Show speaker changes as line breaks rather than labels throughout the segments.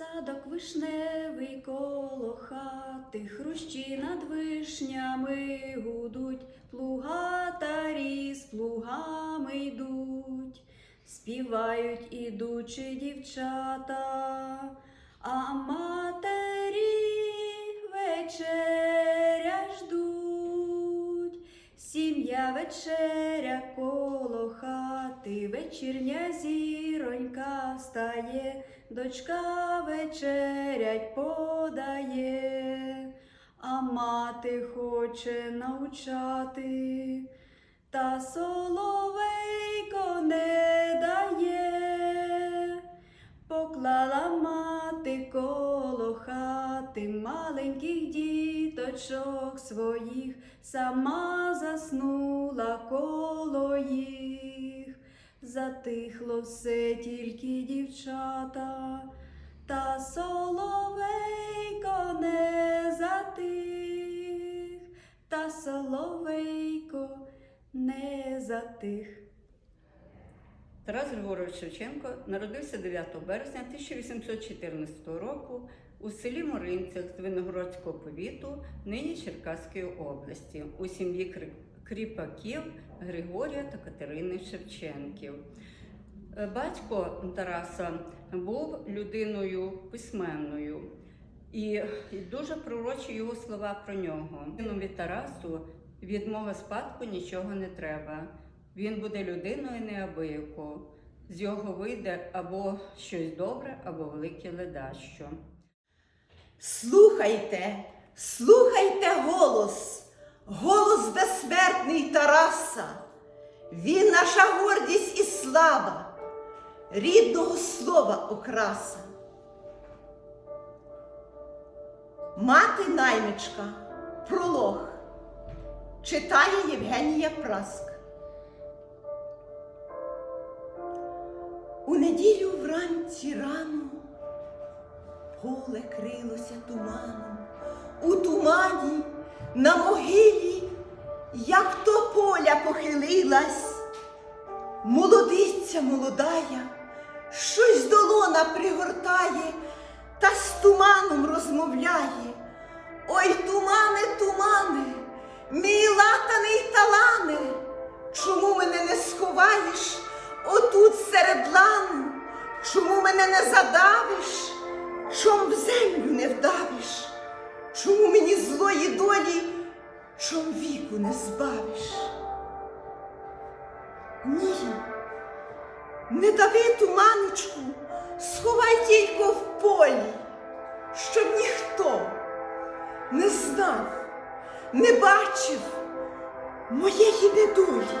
Садок вишневий коло хати, хрущі над вишнями гудуть, плугатарі з плугами йдуть, співають ідучі дівчата, а матері вечеря ждуть. Сім'я вечеря коло хати, вечірня зіронька встає, дочка вечерять подає, а мати хоче навчати, та соловейко не дає. Поклала мати коло хати маленьких діточок своїх, сама заснула коло затихло все тільки дівчата, та соловейко не затих, та соловейко не затих.
Тарас Григорович Шевченко народився 9 березня 1814 року у селі Моринцях з Виногородського повіту, нині Черкаської області, у сім'ї кри- кріпаків Григорія та Катерини Шевченків. Е, Батько Тараса був людиною письменною, і дуже пророчі його слова про нього. Синові Тарасу від мого спадку нічого не треба. Він буде людиною неабияко. З його вийде або щось добре, або велике ледащо.
Слухайте, слухайте голос, голос безсмертний Тараса. Він наша гордість і слава, рідного слова окраса. Мати наймичка, пролог, читає Євгенія Праск. У неділю вранці рано поле крилося туманом. У тумані на могилі, як то поля похилилась, молодиця молодая, щось долона пригортає та з туманом розмовляє. Ой, тумане, тумане, мій латаний талане, чому мене не сховаєш отут серед лану? Чому мене не задавиш? Чом в землю не вдавиш? Чому мені злої долі, чом віку не збавиш? Ні, не дави туманочку, сховай тільки в полі, щоб ніхто не знав, не бачив моєї недолі.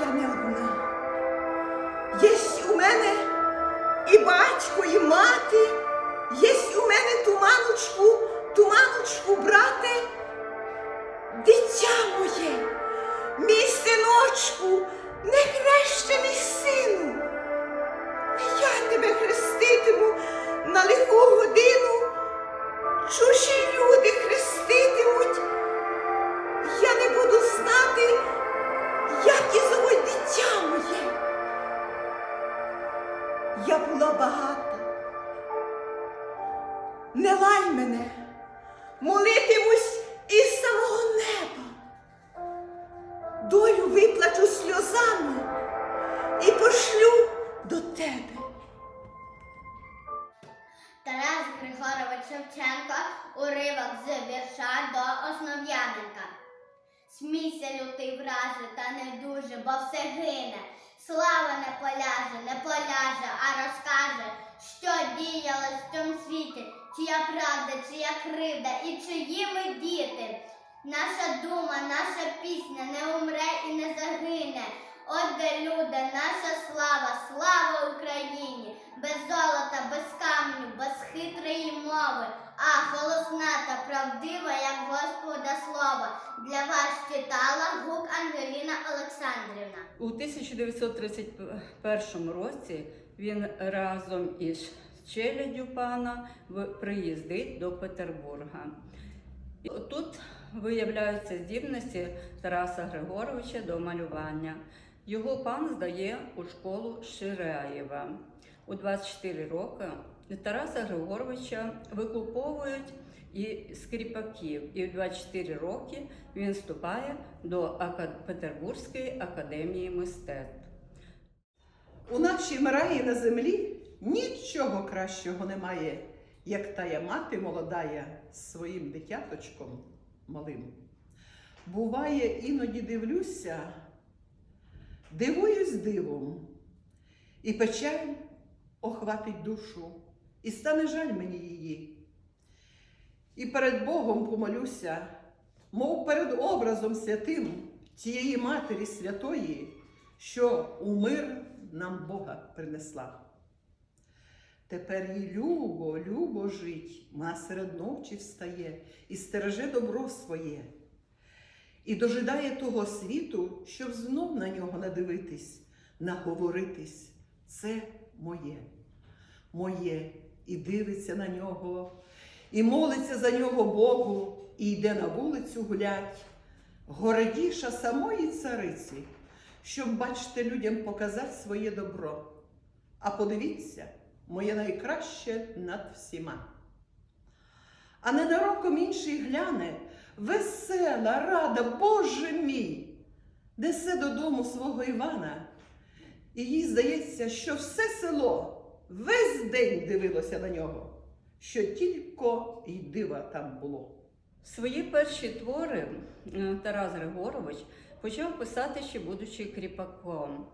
Я не одна. Єсть у мене і батько, і мати, єсть у мене туманочку, туманочку, брате, дитя моє, мій синочку, нехрещений сину. Не я тебе хреститиму на лиху годину,
Лютий враже, та не дуже, бо все гине. Слава не поляже, не поляже, а розкаже, що діялось в цьому світі, чия правда, чия кривда і чиї ми діти. Наша дума, наша пісня не умре і не загине. От де люди, наша слава, слава Україні, без золота, без каменю, без хитрої мови, а голосна та правдива, як Господа слова. Для вас читала Гук Ангеліна Олександрівна.
У 1931 році він разом із челяддю пана приїздить до Петербурга. Тут виявляються здібності Тараса Григоровича до малювання. Його пан здає у школу Ширяєва. У 24 роки Тараса Григоровича викуповують і скріпаків. І в 24 роки він вступає до Петербурзької академії мистецтв.
У нашім раї на землі нічого кращого немає, як тая мати молодая з своїм дитяточком малим. Буває, іноді дивлюся, дивуюсь дивом, і печаль охватить душу, і стане жаль мені її. І перед Богом помолюся, мов перед образом святим тієї Матері Святої, що у мир нам Бога принесла. Тепер їй любо, любо жить, вона серед ночі встає і стереже добро своє, і дожидає того світу, щоб знов на нього надивитись, наговоритись. Це моє, моє, і дивиться на нього, і молиться за нього Богу, і йде на вулицю гулять, городіша самої цариці, щоб, бачите, людям показати своє добро. А подивіться, моє найкраще над всіма. А ненароком інший гляне, весела, рада, Боже мій, несе додому свого Івана. І їй здається, що все село весь день дивилося на нього, що тільки й дива там було.
Свої перші твори Тарас Григорович почав писати ще будучи кріпаком.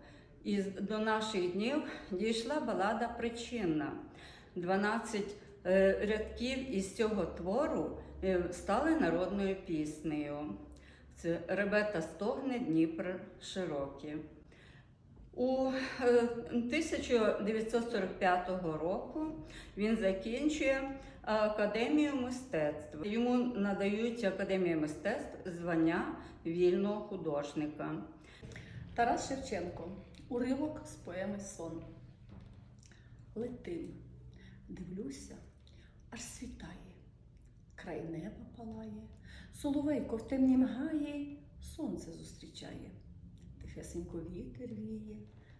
І до наших днів дійшла балада Причинна. 12 е, рядків із цього твору е, стали народною піснею. Це Ребета стогне Дніпр широкий. У е, 1945 року він закінчує Академію мистецтв. Йому надають Академія мистецтв звання вільного художника.
Тарас Шевченко. Уривок з поеми Сон. Летим. Дивлюся, аж світає. Край неба палає, соловейко в темнім гаї сонце зустрічає. Тихесенько вітер віє,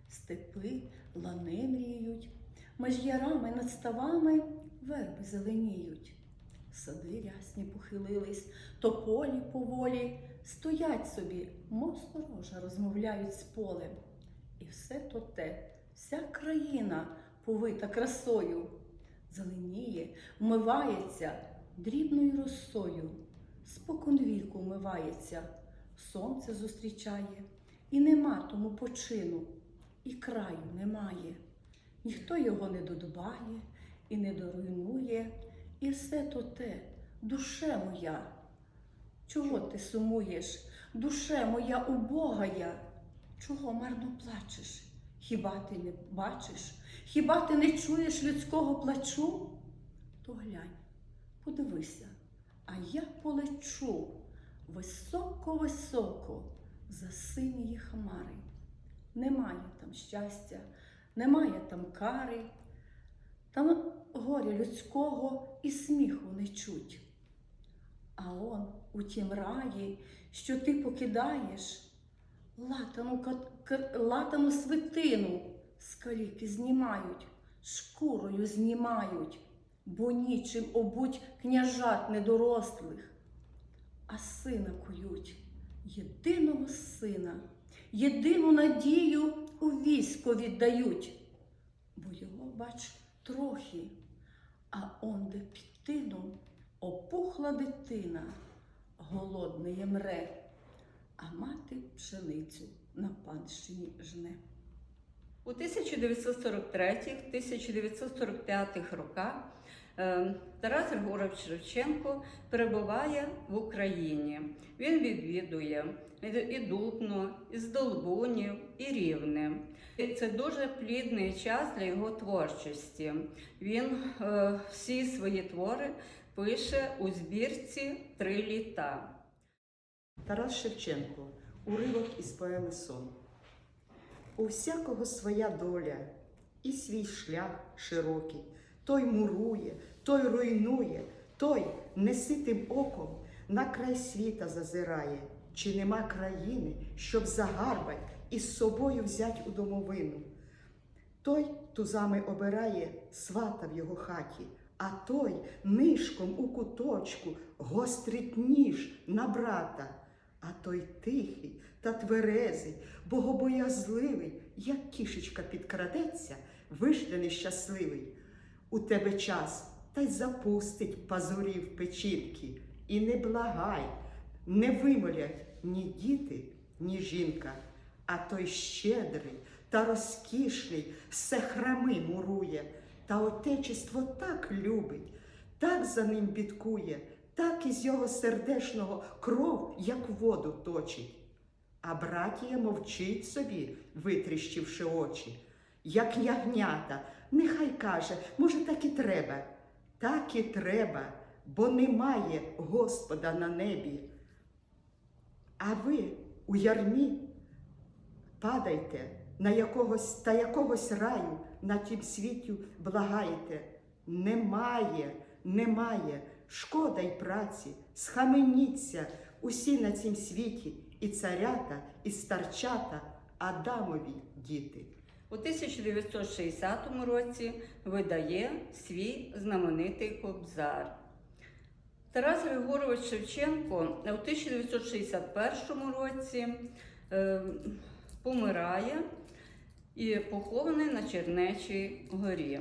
степи, лани мріють, меж ярами над ставами верби зеленіють. Сади рясні похилились, тополі поволі стоять собі, мов сторожа, розмовляють з полем. І все то те, вся країна повита красою, зеленіє, вмивається дрібною росою, спокон віку вмивається, сонце зустрічає, і нема тому почину, і краю немає. Ніхто його не додбає і не доруйнує, і все то те, душе моя. Чого ти сумуєш, душе моя убогая? Чого марно плачеш? Хіба ти не бачиш? Хіба ти не чуєш людського плачу? То глянь, подивися, а я полечу високо-високо за синії хмари. Немає там щастя, немає там кари, там горя людського і сміху не чуть. А он у тім раї, що ти покидаєш, латану, латану свитину з каліки знімають, шкурою знімають, бо нічим обуть княжат недорослих, а сина кують, єдиного сина, єдину надію у військо віддають, бо його, бач, трохи, а онде під тином опухла дитина, голодне мре, а мати пшеницю на панщині жне.
У 1943-1945 роках Тарас Григорович Шевченко перебуває в Україні. Він відвідує і Дубно, і Здолбунів, і Рівне. Це дуже плідний час для його творчості. Він е, всі свої твори пише у збірці Три літа.
Тарас Шевченко, уривок із поеми Сон. У всякого своя доля і свій шлях широкий. Той мурує, той руйнує, той неситим оком на край світа зазирає. Чи нема країни, щоб загарбать і з собою взять у домовину? Той тузами обирає свата в його хаті, а той нишком у куточку гострить ніж на брата. А той тихий та тверезий, богобоязливий, як кішечка підкрадеться, вижданий щасливий. У тебе час та й запустить пазурів печінки, і не благай, не вимолять ні діти, ні жінка, а той щедрий та розкішний все храми мурує, та отечество так любить, так за ним бідкує, так із його сердешного кров, як воду точить. А братія мовчить собі, витріщивши очі, як ягнята, нехай каже, може, так і треба. Так і треба, бо немає Господа на небі. А ви у ярмі падайте на якогось та якогось раю на тім світі благаєте. Немає, немає, шкода й праці, схаменіться усі на цім світі, і царята, і старчата, Адамові діти.
У 1960 році видає свій знаменитий кобзар. Тарас Григорович Шевченко у 1961 році е, помирає і похований на Чернечій горі.